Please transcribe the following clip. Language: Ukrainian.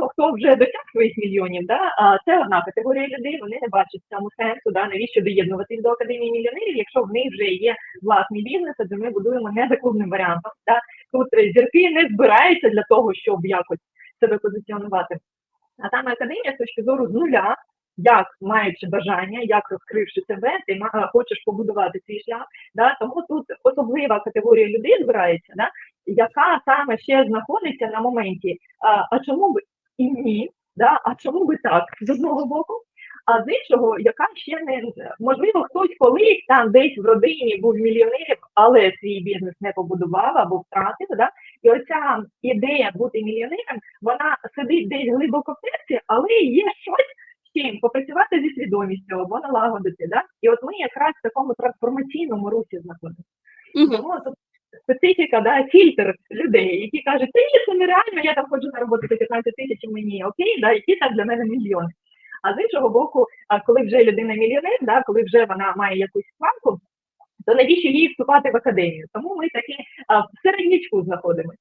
ну хто вже досяг своїх мільйонів, да, це одна категорія людей, вони не бачать цьому сенсу, да, навіщо доєднуватись до академії мільйонерів, якщо в них вже є власний бізнес, адже ми будуємо не за клубним варіантом. Да. Тут е, зірки не збираються для того, щоб якось себе позиціонувати. А там академія з точки зору з нуля, як маючи бажання, як розкривши себе, ти ма- е, хочеш побудувати свій шлях. Да? Тому тут особлива категорія людей збирається, да? яка саме ще знаходиться на моменті, а чому б і ні, да? а чому би так з одного боку, а з іншого, яка ще не можливо, хтось колись там десь в родині був мільйонером, але свій бізнес не побудував або втратив. Да? І оця ідея бути мільйонером, вона сидить десь глибоко в серці, але є щось з чим попрацювати зі свідомістю або налагодити. Да? І от ми якраз в такому трансформаційному русі знаходимося. Мгм. Тому тут специфіка, да, фільтр людей, які кажуть, та ні, це нереально, я там хочу заробити 15 тисяч мені окей, да, які там для мене мільйони. А з іншого боку, коли вже людина мільйонер, да, коли вже вона має якусь планку, то навіщо їй вступати в академію? Тому ми таки в середнячку знаходимося.